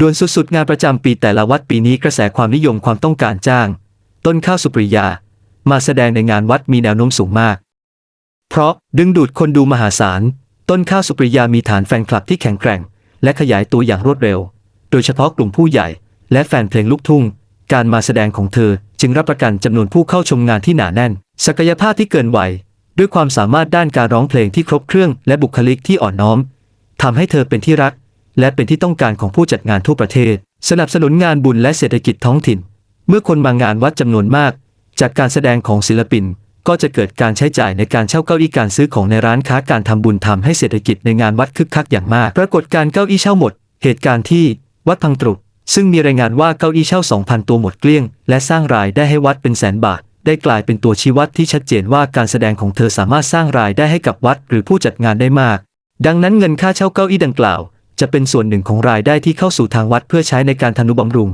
ด่วนสุดๆ งานประจำปีแต่ละวัดปีนี้กระแสความนิยมความต้องการจ้าง ต้นข้าวสุปริยา มาแสดงในงานวัดมีแนวโน้มสูงมาก เพราะดึงดูดคนดูมหาศาล ต้นข้าวสุปริยามีฐานแฟนคลับที่แข็งแกร่ง และขยายตัวอย่างรวดเร็ว โดยเฉพาะกลุ่มผู้ใหญ่ และแฟนเพลงลูกทุ่ง การมาแสดงของเธอจึงรับประกันจำนวนผู้เข้าชมงานที่หนาแน่น ศักยภาพที่เกินวัยด้วยความสามารถด้านการร้องเพลงที่ครบเครื่อง และบุคลิกที่อ่อนน้อมทำให้เธอเป็นที่รัก และเป็นที่ต้องการของผู้จัดงานทั่วประเทศ สนับสนุนงานบุญและเศรษฐกิจท้องถิ่น เมื่อคนมางานวัดจำนวนมาก จากการแสดงของศิลปิน ก็จะเกิดการใช้จ่ายในการเช่าเก้าอี้การซื้อของในร้านค้าการทำบุญทำให้เศรษฐกิจในงานวัดคึกคักอย่างมาก ปรากฏการเก้าอี้เช่าหมด เหตุการณ์ที่วัดพังตรุซึ่งมีรายงานว่าเก้าอี้เช่า 2,000 ตัวหมดเกลี้ยง และสร้างรายได้ให้วัดเป็นแสนบาท ได้กลายเป็นตัวชี้วัดที่ชัดเจนว่าการแสดงของเธอสามารถสร้างรายได้ให้กับวัดหรือผู้จัดงานได้มาก ดังนั้นเงินค่าเช่าเก้าอี้ดังกล่าว จะเป็นส่วนหนึ่งของรายได้ที่เข้าสู่ทางวัดเพื่อใช้ในการทนุบำรุง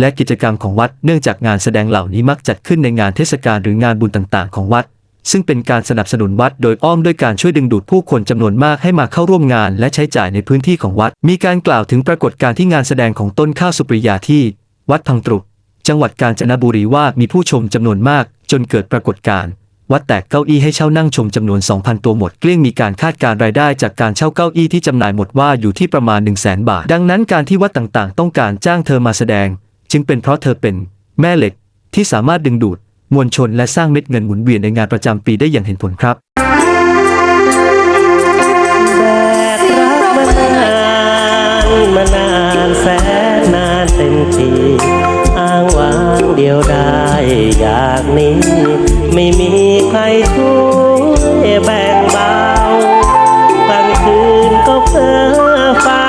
และกิจกรรมของวัดเนื่องจากงานแสดงเหล่านี้มักจัดขึ้นในงานเทศกาลหรืองานบุญต่างๆ ของวัด ซึ่งเป็นการสนับสนุนวัดโดยอ้อมด้วยการช่วยดึงดูดผู้คนจำนวนมากให้มาเข้าร่วมงานและใช้จ่ายในพื้นที่ของวัด มีการกล่าวถึงปรากฏการณ์ที่งานแสดงของต้นข้าวสุปริยาที่ วัดพังตรุจังหวัดกาญจนบุรีว่ามีผู้ชมจำนวนมาก จนเกิดปรากฏการณ์ วัดแตกเก้าอี้ให้เช่านั่งชมจำนวน 2,000 ตัวหมดเกลี้ยงมีการคาดการรายได้จากการเช่าเก้าอี้ที่จำหน่ายหมดว่าอยู่ที่ประมาณ 1 0 0 0 0แบาท ดังนั้นการที่วัดต่างๆ ต้องการจ้างเธอมาแสดง จึงเป็นเพราะเธอเป็นแม่เหล็กที่สามารถดึงดูด มวลชนและสร้างเม็ดเงินหมุนเวียนในงานประจำปีได้อย่างเห็นผลครับแบกรักมานานมานานแสนนานเต็มที วางเดียวได้อยากนี้ ไม่มีใครช่วยแบ่งเบากลางคืนก็เพ้อฝัน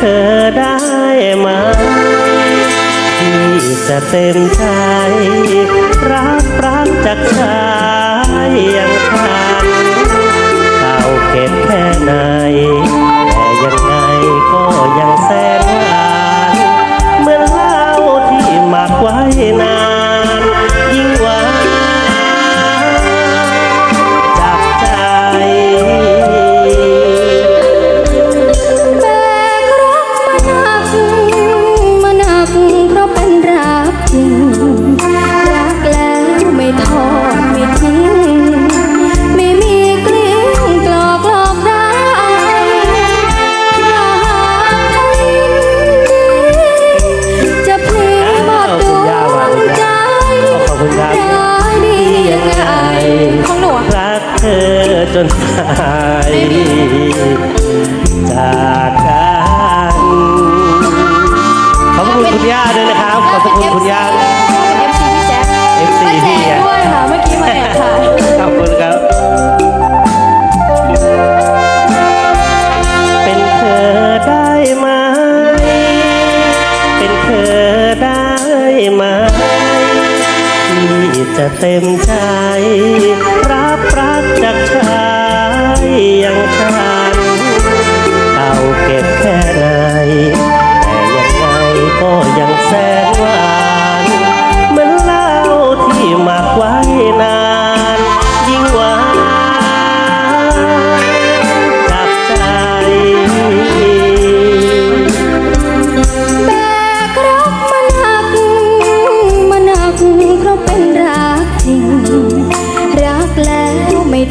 เธอได้ไหมที่จะเต็มใจ รักรักจากชายอย่างฉันเก่าเก็บแค่ไหน กเธอจนตายจากกันขอบคุณคุณย่าด้วยนะครับขอบคุณคุณย่าเอฟซีพี่แจ๊ค FC ป้าแจพี่กแจ๊คด้วยค่ะเมื่อกี้มาแอบถ่ายขอบคุณครับ เป็นเธอได้ไหมเป็นเธอได้ไหมที่จะเต็มใจรั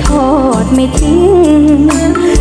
ทอดไม่ทิ้ง